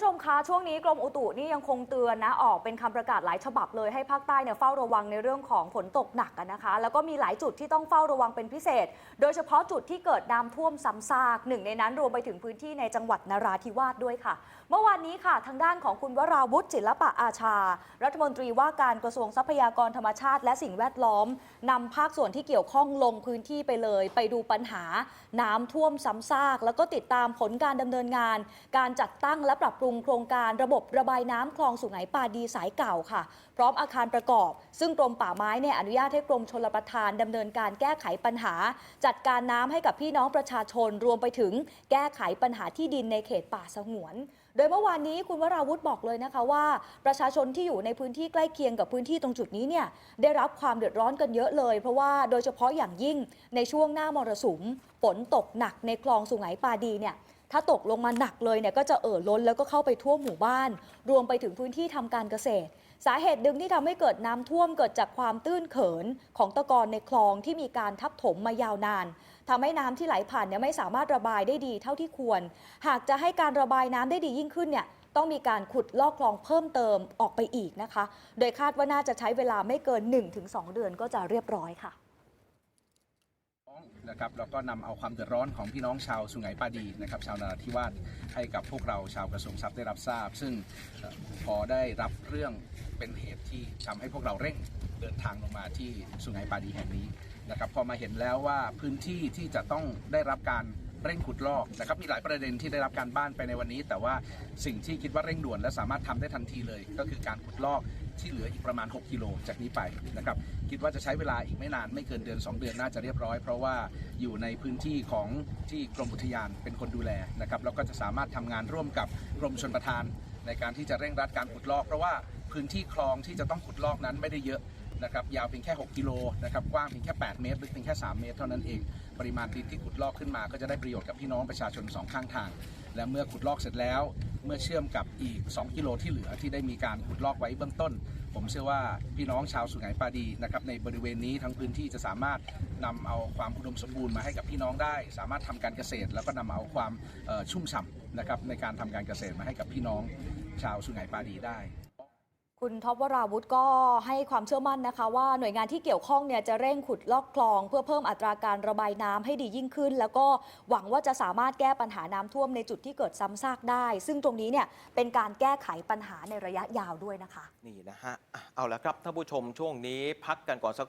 คุณผู้ชมคะช่วงนี้กรมอุตุนี่ยังคงเตือนนะออกเป็นคำประกาศหลายฉบับเลยให้ภาคใต้เนี่ยเฝ้าระวังในเรื่องของฝนตกหนักนะคะ แล้วก็มีหลายจุดที่ต้องเฝ้าระวังเป็นพิเศษ โดยเฉพาะจุดที่เกิดน้ำท่วมซ้ำซากหนึ่งในนั้นรวมไปถึงพื้นที่ในจังหวัดนราธิวาสด้วยค่ะ เมื่อวานนี้ค่ะ ทางด้านของคุณวราวุฒิศิลปะอาชา รัฐมนตรีว่าการกระทรวงทรัพยากรธรรมชาติ และสิ่งแวดล้อมนำภาคส่วนที่เกี่ยวข้องลงพื้นที่ไปเลย ไปดูปัญหาน้ำท่วมซ้ำซากแล้วก็ติดตามผลการดำเนินงาน การจัดตั้งและปรับปรุงโครงการระบบระบายน้ำคลองสุไหงปาดีสายเก่าค่ะ พร้อมอาคารประกอบ ซึ่งกรมป่าไม้เนี่ยอนุญาตให้กรมชลประทานดำเนินการแก้ไขปัญหา จัดการน้ำให้กับพี่น้องประชาชนรวมไปถึงแก้ไขปัญหาที่ดินในเขตป่าสงวน โดยเมื่อวานนี้คุณวราวุธบอกเลยนะคะว่า ประชาชนที่อยู่ในพื้นที่ใกล้เคียงกับพื้นที่ตรงจุดนี้เนี่ยได้รับความเดือดร้อนกันเยอะเลย เพราะว่าโดยเฉพาะอย่างยิ่งในช่วงหน้ามรสุมฝนตกหนักในคลองสุไหงปาดีเนี่ย ถ้าตกลงมาหนักเลยเนี่ยก็จะเอ่อล้นแล้วก็เข้าไปท่วมหมู่บ้าน รวมไปถึงพื้นที่ทำการเกษตร สาเหตุหนึ่งที่ทำให้เกิดน้ำท่วมเกิดจากความตื้นเขินของตะกอนในคลองที่มีการทับถมมายาวนานทำให้น้ำที่ไหลผ่านเนี่ยไม่สามารถระบายได้ดีเท่าที่ควร หากจะให้การระบายน้ำได้ดียิ่งขึ้นเนี่ยต้องมีการขุดลอกคลองเพิ่มเติมออกไปอีกนะคะ โดยคาดว่าน่าจะใช้เวลาไม่เกิน 1-2 เดือนก็จะเรียบร้อยค่ะ นะครับแล้วก็นำเอาความเดือดร้อนของพี่น้องชาวสุไหงปาดีนะครับชาวนราธิวาสให้กับพวกเราชาวกระทรวงทรัพย์ได้รับทราบ ซึ่งพอได้รับเรื่องเป็นเหตุที่ทำให้พวกเราเร่งเดินทางลงมาที่สุไหงปาดีแห่งนี้นะครับพอมาเห็นแล้วว่าพื้นที่ที่จะต้องได้รับการ เร่งขุดลอกนะครับมีหลายประเด็นที่ได้รับการบ้านไปในวันนี้ แต่ว่าสิ่งที่คิดว่าเร่งด่วนและสามารถทำได้ทันทีเลย ก็คือการขุดลอกที่เหลืออีกประมาณ 6 กิโลจากนี้ไปนะครับคิดว่าจะใช้เวลาอีกไม่นานไม่เกินเดือน 2 เดือนน่าจะเรียบร้อย เพราะว่าอยู่ในพื้นที่ของที่กรมอุทยานเป็นคนดูแลนะครับแล้วก็จะสามารถทำงานร่วมกับกรมชนประทาน ในการที่จะเร่งรัดการขุดลอก เพราะว่าพื้นที่คลองที่จะต้องขุดลอกนั้นไม่ได้เยอะ นะครับยาวเพียงแค่ 6 กิโลนะครับกว้างเพียงแค่ 8 เมตรลึกเพียงแค่ 3 เมตร เท่านั้นเอง ปริมาณดินที่ขุดลอกขึ้นมา ก็จะได้ประโยชน์กับพี่น้องประชาชนสองข้างทาง และเมื่อขุดลอกเสร็จแล้ว เมื่อเชื่อมกับอีก 2 กิโลที่เหลือที่ได้มีการขุดลอกไว้เบื้องต้น ผมเชื่อว่าพี่น้องชาวสุไหงปาดีนะครับในบริเวณนี้ทั้งพื้นที่จะสามารถนำเอาความอุดมสมบูรณ์มาให้กับพี่น้องได้ สามารถทำการเกษตร แล้วก็นำเอาความชุ่มฉ่ำนะครับในการทำการเกษตรมาให้กับพี่น้องชาวสุไหงปาดีได้ คุณท็อปวราวุธก็ให้ความเชื่อมั่นนะคะ ว่าหน่วยงานที่เกี่ยวข้องเนี่ยจะเร่งขุดลอกคลอง เพื่อเพิ่มอัตราการระบายน้ำให้ดียิ่งขึ้น แล้วก็หวังว่าจะสามารถแก้ปัญหาน้ำท่วมในจุดที่เกิดซ้ำซากได้ ซึ่งตรงนี้เนี่ยเป็นการแก้ไขปัญหาในระยะยาวด้วยนะคะ นี่นะฮะ เอาละครับท่านผู้ชมช่วงนี้พักกันก่อนสักครู่